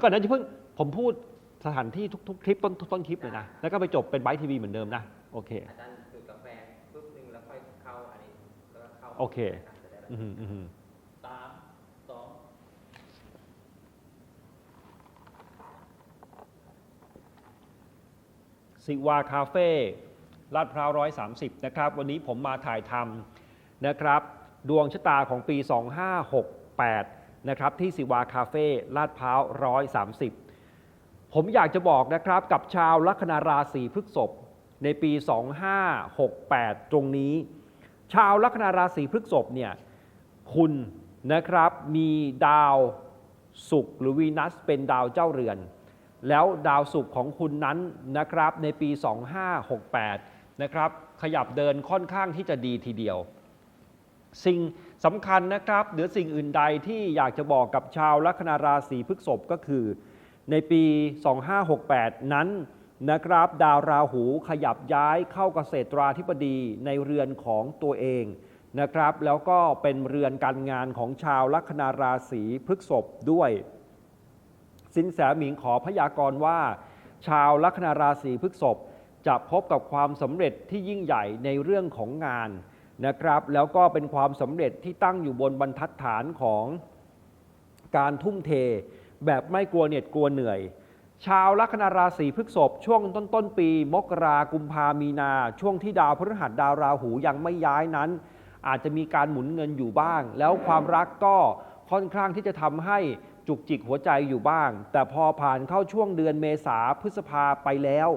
ไปก่อนนะที่าเพิ่งผมพูดสถานที่ทุกๆคลิปต้นต้นคลิปเลยนะ แล้วก็ไปจบเป็นไบทีวีเหมือนเดิมนะ โอเคอาจารย์ดูดกาแฟปุ๊บนึงแล้วค่อยเข้าอันนี้แล้วก็เข้าโอเคจะได้อืมอืมสามสองสิวาคาเฟ่ลาดพร้าวร้อยสามสิบนะครับ วันนี้ผมมาถ่ายทำนะครับ ดวงชะตาของปี 2568 นะครับที่สิวาคาเฟ่ลาดพร้าวร้อยสามสิบผมอยากจะบอกนะครับกับชาวลัคนาราศีพฤษภในปี 2568 ตรงนี้ ชาวลัคนาราศีพฤษภเนี่ยคุณนะครับมีดาวศุกร์หรือวีนัสเป็นดาวเจ้าเรือน แล้วดาวศุกร์ของคุณนั้นนะครับในปี 2568 นะครับขยับเดินค่อนข้างที่จะดีทีเดียว สิ่ง สำคัญนะครับเหนือสิ่งอื่นใดที่อยากจะบอกกับชาวลัคนาราศีพฤษภก็คือ ในปี 2568 นั้นนะครับ ดาวราหูขยับย้ายเข้าเกษตราธิบดีในเรือนของตัวเองนะครับ แล้วก็เป็นเรือนการงานของชาวลัคนาราศีพฤษภด้วย สินแสหมิงขอพยากรณ์ว่า ชาวลัคนาราศีพฤษภจะพบกับความสำเร็จที่ยิ่งใหญ่ในเรื่องของงาน นะครับแล้วก็เป็นความสำเร็จที่ตั้งอยู่บนบรรทัดฐานของการทุ่มเท แบบไม่กลัวเหน็ดกลัวเหนื่อย ชาวลัคนาราศีพฤษภช่วงต้นต้นๆปี มกรากุมภามีนา ช่วงที่ดาวพฤหัสดาวราหูยังไม่ย้ายนั้น อาจจะมีการหมุนเงินอยู่บ้าง แล้วความรักก็ค่อนข้างที่จะทำให้จุกจิกหัวใจอยู่บ้าง แต่พอผ่านเข้าช่วงเดือนเมษาพฤษภาไปแล้ว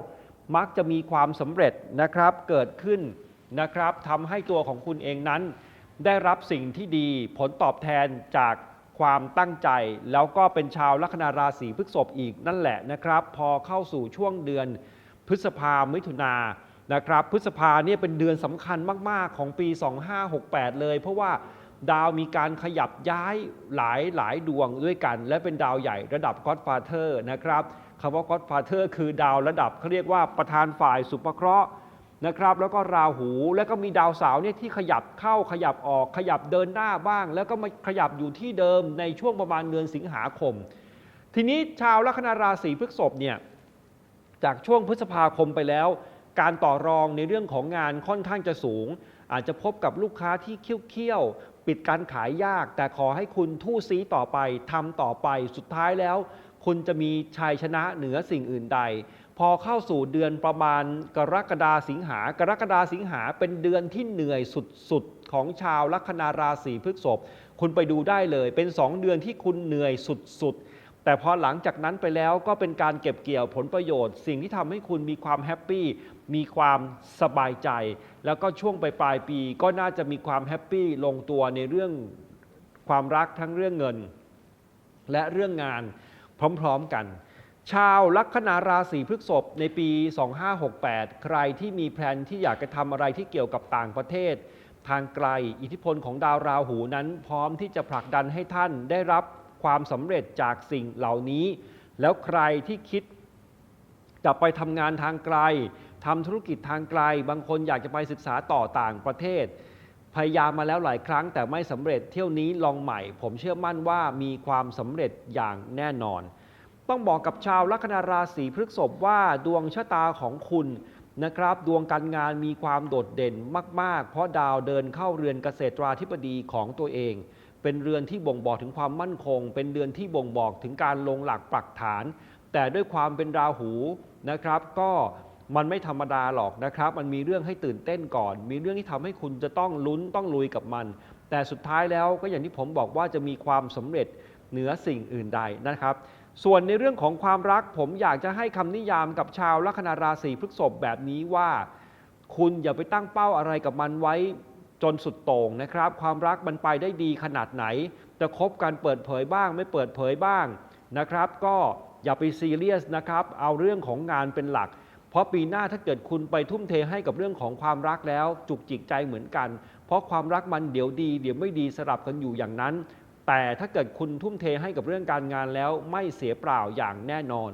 มักจะมีความสำเร็จนะครับเกิดขึ้น นะครับทำให้ตัวของคุณเองนั้น ได้รับสิ่งที่ดีผลตอบแทนจากความตั้งใจ แล้วก็เป็นชาวลัคนาราศีพฤษภอีกนั่นแหละนะครับ พอเข้าสู่ช่วงเดือนพฤษภามิถุนานะครับ พฤษภาเนี่ยเป็นเดือนสำคัญมาก ๆ ของปี 2568 เลย เพราะว่าดาวมีการขยับย้ายหลายหลายดวงด้วยกัน และเป็นดาวใหญ่ระดับ Godfather นะครับคำว่า Godfather คือดาวระดับเขาเรียกว่าประธานฝ่ายสุภเคราะห์ นะครับแล้วก็ราหูแล้วก็มีดาวเสาร์เนี่ยที่ขยับเข้าขยับออกขยับเดินหน้าบ้าง แล้วก็มาขยับอยู่ที่เดิมในช่วงประมาณเดือนสิงหาคม ทีนี้ชาวลัคนาราศีพฤษภเนี่ยจากช่วงพฤษภาคมไปแล้ว การต่อรองในเรื่องของงานค่อนข้างจะสูง อาจจะพบกับลูกค้าที่เคี่ยวๆปิดการขายยาก แต่ขอให้คุณทู่ซีต่อไปทำต่อไปสุดท้ายแล้ว คุณจะมีชัยชนะเหนือสิ่งอื่นใด พอเข้าสู่เดือนประมาณกรกฎาสิงหากรกฎาสิงหาเป็นเดือนที่เหนื่อยสุดๆ ของชาวลัคนาราศีพฤษภคุณไปดูได้เลย เป็น 2 เดือนที่คุณเหนื่อยสุดๆ แต่พอหลังจากนั้นไปแล้วก็เป็นการเก็บเกี่ยวผลประโยชน์ สิ่งที่ทำให้คุณมีความแฮปปี้มีความสบายใจ แล้วก็ช่วงปลายปีก็น่าจะมีความแฮปปี้ลงตัวในเรื่องความรักทั้งเรื่องเงิน และเรื่องงานพร้อม ๆกัน ชาวลัคนาราศีพฤษภในปี 2568 ใครที่มีแพลนที่อยากจะทำอะไรที่เกี่ยวกับต่างประเทศ ทางไกล อิทธิพลของดาวราหูนั้น พร้อมที่จะผลักดันให้ท่านได้รับความสำเร็จจากสิ่งเหล่านี้ แล้วใครที่คิดจะไปทำงานทางไกลทำธุรกิจทางไกล บางคนอยากจะไปศึกษาต่อต่างประเทศ พยายามมาแล้วหลายครั้งแต่ไม่สำเร็จเที่ยวนี้ลองใหม่ ผมเชื่อมั่นว่ามีความสำเร็จอย่างแน่นอน ต้องบอกกับชาวลัคนาราศีพฤษภว่าดวงชะตาของคุณนะครับ ดวงการงานมีความโดดเด่นมาก ๆ เพราะดาวเดินเข้าเรือนเกษตราธิบดีของตัวเอง เป็นเรือนที่บ่งบอกถึงความมั่นคง เป็นเรือนที่บ่งบอกถึงการลงหลักปักฐาน แต่ด้วยความเป็นราหูนะครับ ก็มันไม่ธรรมดาหรอกนะครับ มันมีเรื่องให้ตื่นเต้นก่อน มีเรื่องที่ทำให้คุณจะต้องลุ้นต้องลุยกับมัน แต่สุดท้ายแล้วก็อย่างที่ผมบอกว่าจะมีความสำเร็จเหนือสิ่งอื่นใดนะครับ ส่วนในเรื่องของความรักผมอยากจะให้คำนิยามกับชาวลัคนาราศีพฤษภแบบนี้ว่า คุณอย่าไปตั้งเป้าอะไรกับมันไว้จนสุดโต่งนะครับ ความรักมันไปได้ดีขนาดไหน จะคบกันเปิดเผยบ้าง ไม่เปิดเผยบ้างนะครับ ก็อย่าไปซีเรียสนะครับ เอาเรื่องของงานเป็นหลัก เพราะปีหน้าถ้าเกิดคุณไปทุ่มเทให้กับเรื่องของความรักแล้วจุกจิกใจเหมือนกัน เพราะความรักมันเดี๋ยวดี เดี๋ยวไม่ดีสลับกันอยู่อย่างนั้น แต่ถ้าเกิดคุณทุ่มเทให้กับเรื่องการงานแล้วไม่เสียเปล่าอย่างแน่นอน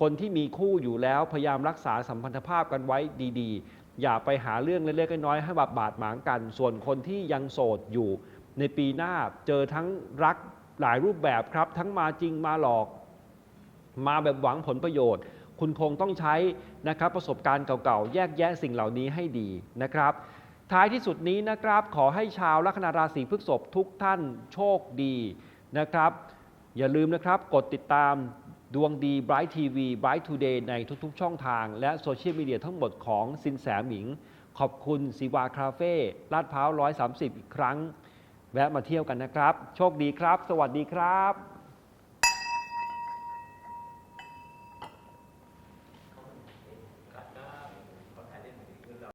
คนที่มีคู่อยู่แล้วพยายามรักษาสัมพันธภาพกันไว้ดีๆ อย่าไปหาเรื่องเล็กๆน้อยๆให้บาดบาดหมางกัน ส่วนคนที่ยังโสดอยู่ ในปีหน้าเจอทั้งรักหลายรูปแบบครับ ทั้งมาจริงมาหลอก มาแบบหวังผลประโยชน์ คุณคงต้องใช้นะครับประสบการณ์เก่าๆ แยกแยะสิ่งเหล่านี้ให้ดีนะครับ ท้ายที่สุดนี้นะครับ ขอให้ชาวลัคนาราศีพฤษภทุกท่านโชคดีนะครับ อย่าลืมนะครับกดติดตามดวงดี Bright TV Bright Today ในทุกๆ ช่องทาง และโซเชียลมีเดียทั้งหมดของสินแสหมิง ขอบคุณสีวาคาเฟ่ลาดพร้าว 130 อีกครั้ง แวะมาเที่ยวกันนะครับ โชคดีครับ สวัสดีครับ